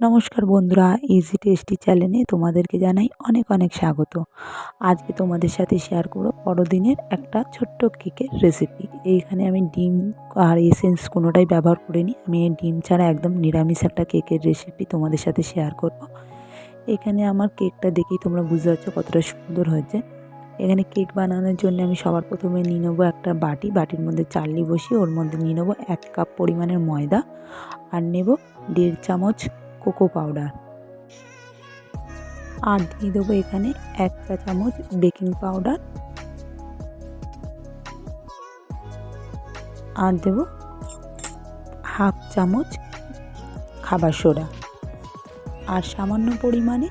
নমস্কার বন্ধুরা easy tasty চ্যানেলে তোমাদেরকে জানাই অনেক অনেক স্বাগত। আজকে তোমাদের সাথে শেয়ার করব বড়দিনের একটা ছোট্ট কেকের রেসিপি এইখানে আমি ডিম আর এসেন্স কোনোটাই ব্যবহার করিনি। আমি ডিম ছাড়া একদম নিরামিষ একটা কেকের রেসিপি তোমাদের সাথে শেয়ার করব। এখানে আমার কেকটা দেখেই তোমরা বুঝতে পারছ কতটা সুন্দর হয়েছে। এখানে কেক বানানোর জন্য আমি সবার প্রথমে নিয়ে নেব একটা বাটি। বাটির মধ্যে চালনি বসিয়ে ওর মধ্যে নিয়ে নেব এক কাপ পরিমাণের ময়দা। আর নেব দেড় চামচ কোকো পাউডার। আর দিয়ে দেবো এখানে এক চা চামচ বেকিং পাউডার। আর দেবো হাফ চামচ খাবার সোডা। আর সামান্য পরিমাণে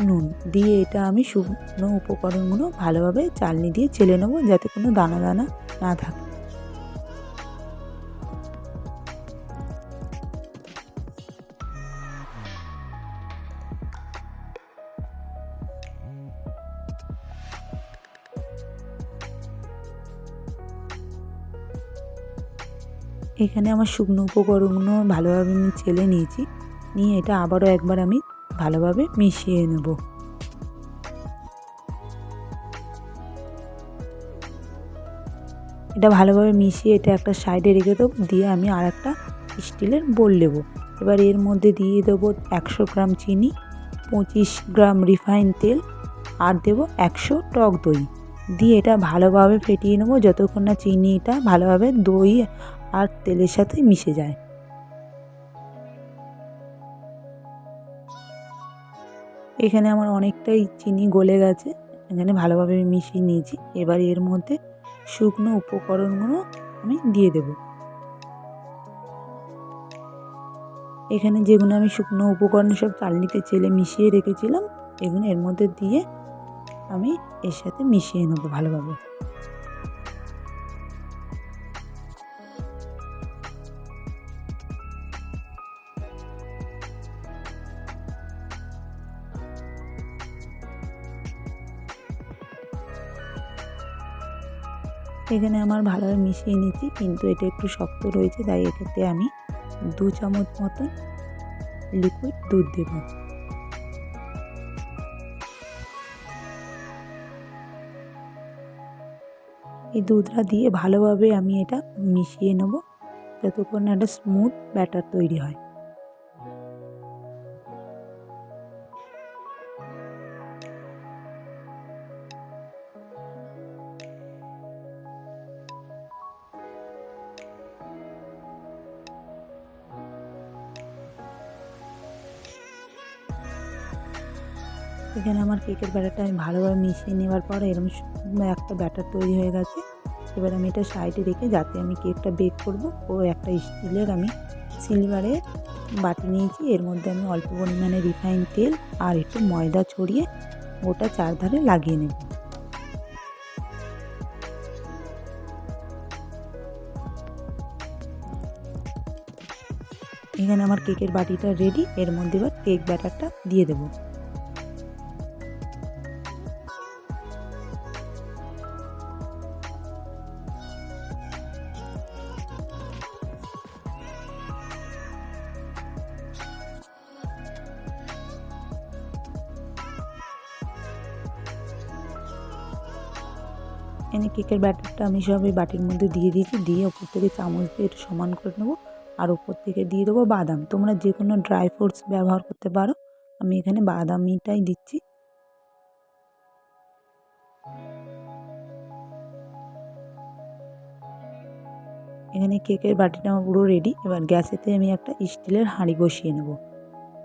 নুন। দিয়ে এটা আমি শুকনো উপকরণগুলো ভালোভাবে চালনি দিয়ে চেলে নেব যাতে কোনো দানা দানা না থাকে। এখানে আমার শুকনো উপকরণগুলো ভালোভাবে আমি চেলে নিয়েছি। নিয়ে এটা আবারও একবার আমি ভালোভাবে মিশিয়ে নেব। এটা ভালোভাবে মিশিয়ে এটা একটা সাইডে রেখে দেবো, দিয়ে আমি আর একটা স্টিলের বোল নেব। এবার এর মধ্যে দিয়ে দেবো একশো গ্রাম চিনি, পঁচিশ গ্রাম রিফাইন তেল, আর দেবো একশো টক দই। দিয়ে এটা ভালোভাবে ফেটিয়ে নেব, যতক্ষণ না চিনিটা ভালোভাবে দই আর তেলের সাথে মিশে যায়। এখানে আমার অনেকটাই চিনি গলে গেছে। এখানে ভালোভাবে মিশিয়ে নিয়েছি। এবার এর মধ্যে শুকনো উপকরণগুলো আমি দিয়ে দেব। এখানে যেগুলো আমি শুকনো উপকরণ সব চালনিতে চেলে মিশিয়ে রেখেছিলাম, এগুলো এর মধ্যে দিয়ে আমি এর সাথে মিশিয়ে নেব ভালোভাবে। এখানে আমার ভালোভাবে মিশিয়ে নিচ্ছি কিন্তু এটা একটু শক্ত রয়েছে, তাই এক্ষেত্রে আমি দু চামচ মতন লিকুইড দুধ দেব। এই দুধটা দিয়ে ভালোভাবে আমি এটা মিশিয়ে নেব, যতক্ষণ একটা স্মুথ ব্যাটার তৈরি হয়। এখানে আমার কেকের ব্যাটারটা আমি ভালোভাবে মিশিয়ে নেওয়ার পর এরকম একটা ব্যাটার তৈরি হয়ে গেছে। এবার আমি এটা সাইডে রেখে যাতে আমি কেকটা বেক করব, ও একটা স্টিলের আমি সিলভারে বাটি নিয়েছি। এর মধ্যে আমি অল্প পরিমাণে রিফাইন তেল আর একটু ময়দা ছড়িয়ে ওটা চারধারে লাগিয়ে নেব। এখানে আমার কেকের বাটিটা রেডি এর মধ্যে এবার কেক ব্যাটারটা দিয়ে দেবো। এনে কেকের ব্যাটারটা আমি সব এই বাটির মধ্যে দিয়ে দিয়েছি। দিয়ে ওপর থেকে চামচ দিয়ে একটু সমান করে নেব। আর ওপর থেকে দিয়ে দেবো বাদাম। তোমরা যে কোনো ড্রাই ফ্রুটস ব্যবহার করতে পারো। আমি এখানে বাদামিটাই দিচ্ছি। এখানে কেকের বাটিটা আমার পুরো রেডি এবার গ্যাসেতে আমি একটা স্টিলের হাঁড়ি বসিয়ে নেব।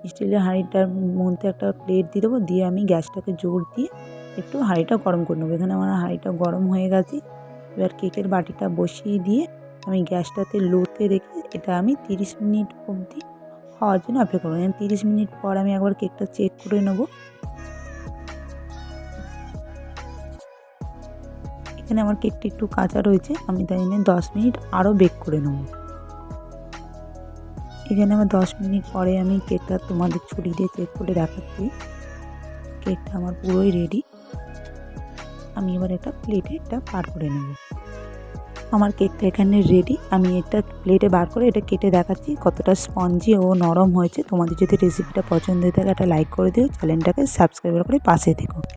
স্টিলের হাঁড়িটার মধ্যে একটা প্লেট দিয়ে দেবো। দিয়ে আমি গ্যাসটাকে জোর দিয়ে একটু হাঁড়িটা গরম করে নেব। এখানে আমার হাঁড়িটা গরম হয়ে গেছে। এবার কেকের বাটিটা বসিয়ে দিয়ে আমি গ্যাসটাতে লোতে রেখে এটা আমি তিরিশ মিনিট অবধি হওয়ার জন্য অপেক্ষা করব। তিরিশ মিনিট পর আমি একবার কেকটা চেক করে নেব। এখানে আমার কেকটা একটু কাঁচা রয়েছে। আমি তাই জন্য দশ মিনিট আরও বেক করে নেব। এখানে আমার দশ মিনিট পরে আমি কেকটা তোমাদের ছুরি দিয়ে চেক করে দেখাচ্ছি। কেকটা আমার পুরোই রেডি আমি এবার একটা প্লেটে এটা বার করে নেব। আমার কেকটা এখানে রেডি আমি এটা প্লেটে বার করে এটা কেটে দেখাচ্ছি কতটা স্পঞ্জি ও নরম হয়েছে। তোমাদের যদি রেসিপিটা পছন্দ হয়ে থাকে, একটা লাইক করে দিও। চ্যানেলটাকে সাবস্ক্রাইব করে পাশে থেকো।